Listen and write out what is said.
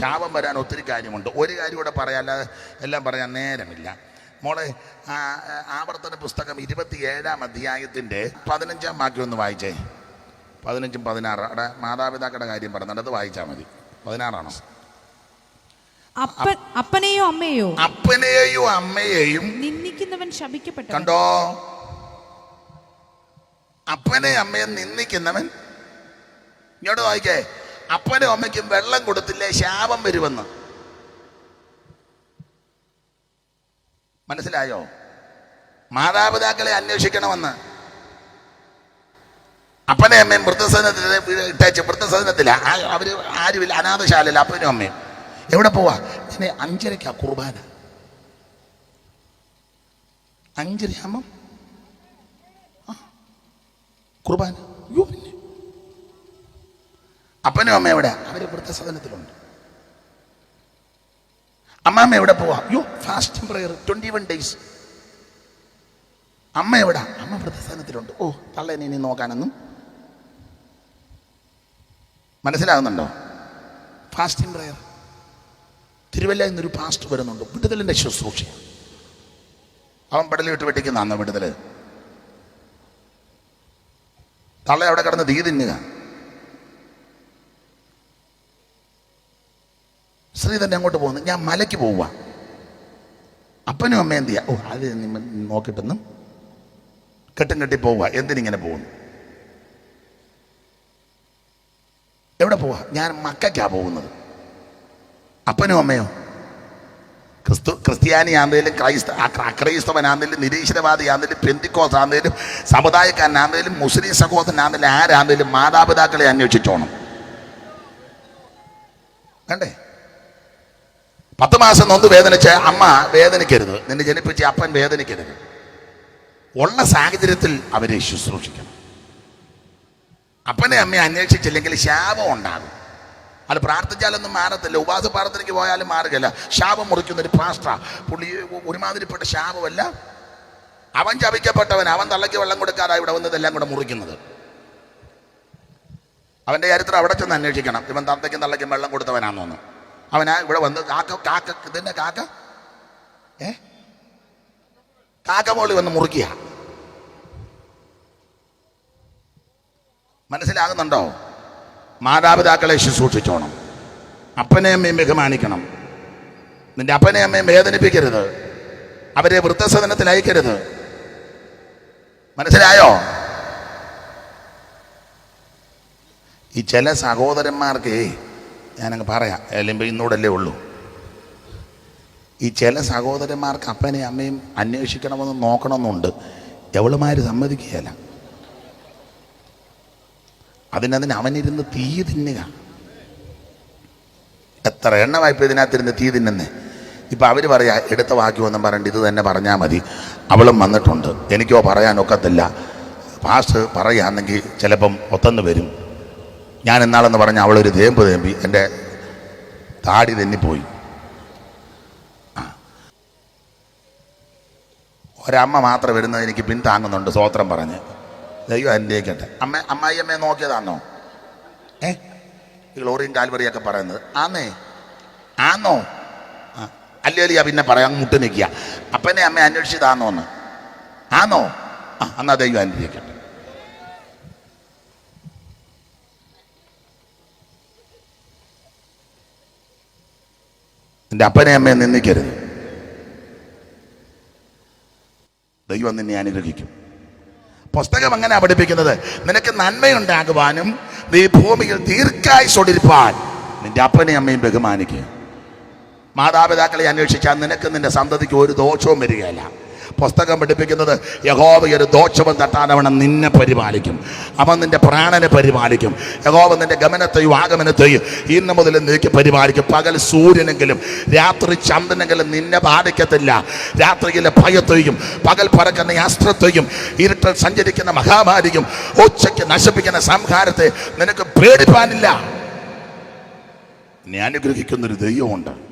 ശാപം വരാൻ ഒത്തിരി കാര്യമുണ്ട്. ഒരു കാര്യം കൂടെ പറയാല്ല എല്ലാം പറയാൻ നേരമില്ല. മോളെ ആവർത്തന പുസ്തകം ഇരുപത്തിയേഴാം അധ്യായത്തിന്റെ പതിനഞ്ചാം വാക്യം ഒന്ന് വായിച്ചേ. പതിനഞ്ചും പതിനാറ് അവിടെ മാതാപിതാക്കളുടെ കാര്യം പറഞ്ഞിട്ട് അത് വായിച്ചാൽ മതി. പതിനാറാണോ? അപ്പനെയോ അമ്മയോ അപ്പനെയോ അമ്മയെയും നിന്ദിക്കുന്നവൻ ശപിക്കപ്പെട്ടു കണ്ടോ? അപ്പനെ അമ്മയെ നിന്ദിക്കുന്നവൻ. ഇങ്ങോട്ട് വായിക്കേ. അപ്പനും അമ്മയ്ക്കും വെള്ളം കൊടുത്തില്ലേ? ശാപം വരുമെന്ന്. മനസ്സിലായോ? മാതാപിതാക്കളെ അന്വേഷിക്കണമെന്ന്. അപ്പനെ അമ്മയും വൃദ്ധസദനത്തിൽ ഇട്ടേച്ച് വൃദ്ധസദനത്തില. അവർ ആരുമില്ല. അനാഥശാലയില്ല അപ്പനും അമ്മയും. എവിടെ പോവാ? ഇനി അഞ്ചരയ്ക്കാ കുർബാന. അഞ്ചരയാകുമ്പം കുർബാന. അപ്പനും അമ്മ എവിടെ അവർ വൃദ്ധസദനത്തിലുണ്ട് അമ്മാമ്മ എവിടെ പോവാ? യോ fasting prayer twenty one days അമ്മ എവിടെ? അമ്മ വൃദ്ധസദനത്തിലുണ്ട് ഓ തള്ളേനെ ഇനി നോക്കാനൊന്നും. മനസ്സിലാകുന്നുണ്ടോ? ഫാസ്റ്റിംഗ് പ്രയർ തിരുവല്ല എന്നൊരു ഫാസ്റ്റ് വരുന്നുണ്ട്. വിടുതലിന്റെ ശുശ്രൂഷ അവൻ പടലിട്ട് വിട്ട് വെട്ടിക്കുന്ന അന്ന് വിടുതൽ. തള്ള അവിടെ കിടന്ന് തീ തിന്നുക തന്നെ അങ്ങോട്ട് പോകുന്നു. ഞാൻ മലയ്ക്ക് പോവുക അപ്പനും അമ്മ എന്ത് ചെയ്യാ? ഓ അത് നോക്കിട്ടൊന്നും കെട്ടും കെട്ടി പോവുക എന്തിനിങ്ങനെ പോകുന്നു? എവിടെ പോവാ? ഞാൻ മക്കയ്ക്കാ പോകുന്നത്. അപ്പനും അമ്മയോ? ക്രിസ്തു ക്രിസ്ത്യാനിയാന്നേലും ക്രൈസ്ത നിരീശ്വരവാദിയാന്നേലും പെന്തിക്കോസ് ആന്നേലും സമുദായക്കാരനാന്നേലും മുസ്ലിം സഹോദരനാന്നേലും ആരാന്നേലും മാതാപിതാക്കളെ അന്വേഷിച്ചോണം. വേണ്ടേ പത്ത് മാസം നൊന്ന് വേദനിച്ച അമ്മ വേദനിക്കരുത്. നിന്നെ ജനിപ്പിച്ച അപ്പൻ വേദനിക്കരുത്. ഉള്ള സാഹചര്യത്തിൽ അവരെ ശുശ്രൂഷിക്കണം. അപ്പനെ അമ്മയെ അന്വേഷിച്ചില്ലെങ്കിൽ ശാപം ഉണ്ടാകും. അത് പ്രാർത്ഥിച്ചാലൊന്നും മാറത്തില്ല. ഉപാസ പ്രാർത്ഥനയ്ക്ക് പോയാലും മാറുകയില്ല. ശാപം മുറിക്കുന്ന ഒരു പാസ്റ്റ പുള്ളി ഒരുമാതിരിപ്പെട്ട ശാപമല്ല. അവൻ ചപിക്കപ്പെട്ടവൻ അവൻ തള്ളയ്ക്ക് വെള്ളം കൊടുക്കാറായി ഇവിടെ വന്നതെല്ലാം കൂടെ മുറിക്കുന്നത്. അവന്റെ ചരിത്രം അവിടെ ചെന്ന് അന്വേഷിക്കണം. ഇവൻ തന്തയ്ക്കും തള്ളയ്ക്കും വെള്ളം കൊടുത്തവനാണെന്നൊന്ന് അവനാ ഇവിടെ വന്ന് കാക്ക കാക്ക ഇതന്നെ കാക്ക? ഏ? കാക്കമോളി വന്ന് മുറുക്കിയ. മനസ്സിലാകുന്നുണ്ടോ? മാതാപിതാക്കളെ ശുശ്രൂഷിച്ചോണം അപ്പനെ അമ്മയും ബഹുമാനിക്കണം. നിന്റെ അപ്പനെ അമ്മയും വേദനിപ്പിക്കരുത്. അവരെ വൃദ്ധസദനത്തിൽ അയക്കരുത്. മനസ്സിലായോ? ഈ ചില സഹോദരന്മാർക്ക് ഞാനങ്ങ് പറയാം. അല്ലെങ്കിൽ ഇന്നോടല്ലേ ഉള്ളൂ. ഈ ചില സഹോദരന്മാർക്ക് അപ്പനെയും അമ്മയും അന്വേഷിക്കണമെന്ന് നോക്കണമെന്നുണ്ട്. എവളുമാര് സമ്മതിക്കുകയല്ല. അതിനതിന് അവനിരുന്ന് തീ തിന്നുക. എത്ര എണ്ണമായിപ്പോൾ ഇതിനകത്തിരുന്ന് തീ തിന്നുന്നേ. ഇപ്പം അവർ പറയാ എടുത്ത വാക്യം ഒന്നും പറഞ്ഞിട്ട് ഇത് തന്നെ പറഞ്ഞാൽ മതി. അവളും വന്നിട്ടുണ്ട്. എനിക്കോ പറയാനൊക്കത്തില്ല. പാസ് പറയാന്നെങ്കിൽ ചിലപ്പം ഒത്തന്ന് വരും. ഞാൻ എന്നാളെന്ന് പറഞ്ഞ അവളൊരു തേമ്പ് തേമ്പി എന്റെ താടി തെന്നിപ്പോയി. ഒരമ്മ മാത്രം വരുന്നത് എനിക്ക് പിന്താങ്ങുന്നുണ്ട് സ്വോത്രം പറഞ്ഞ്. ദൈവം അനുഗ്രഹിക്കട്ടെ. അമ്മ അമ്മായി അമ്മയെ നോക്കിയതാണോ ഏ? ഈ ലോറിയും കാൽവറിയൊക്കെ പറയുന്നത്. ആന്നേ? ആന്നോ? ആ. അല്ലേലിയാ പിന്നെ പറയാം മുട്ട് നിൽക്കുക അപ്പനെ അമ്മ അന്വേഷിച്ചതാന്നോ എന്ന് ആന്നോ? ആ എന്നാ ദൈവം അനുഗ്രഹിക്കട്ടെ. നിന്റെ അപ്പനെ അമ്മയെ നിന്ദിക്കരുത്. ദൈവം നിന്നെ അനുഗ്രഹിക്കും. പുസ്തകം അങ്ങനെ പഠിപ്പിക്കുന്നത്? നിനക്ക് നന്മയുണ്ടാകുവാനും നീ ഭൂമിയിൽ ദീർഘായുസൊടിരിപ്പാൻ നിന്റെ അപ്പനെയും അമ്മയും ബഹുമാനിക്കുക. മാതാപിതാക്കളെ അന്വേഷിച്ചാൽ നിനക്ക് നിന്റെ സന്തതിക്ക് ഒരു ദോഷവും വരികയില്ല. പുസ്തകം പഠിപ്പിക്കുന്നത് യഹോവ ഒരു ദോഷവും തട്ടാനവണം നിന്നെ പരിപാലിക്കും. അവൻ നിന്റെ പ്രാണനെ പരിപാലിക്കും. യഹോവ നിന്റെ ഗമനത്തെയും ആഗമനത്തെയും ഇന്ന് മുതൽ നീക്കി പരിപാലിക്കും. പകൽ സൂര്യനെങ്കിലും രാത്രി ചന്ദ്രനെങ്കിലും നിന്നെ ബാധിക്കത്തില്ല. രാത്രിയിലെ ഭയത്തെയും പകൽ പറക്കുന്ന അസ്ത്രത്തെയും ഇരുട്ടൽ സഞ്ചരിക്കുന്ന മഹാമാരിയും ഉച്ചയ്ക്ക് നശിപ്പിക്കുന്ന സംഹാരത്തെ നിനക്ക് പേടിപ്പാനില്ല. എന്നെ അനുഗ്രഹിക്കുന്നൊരു ദൈവമുണ്ട്.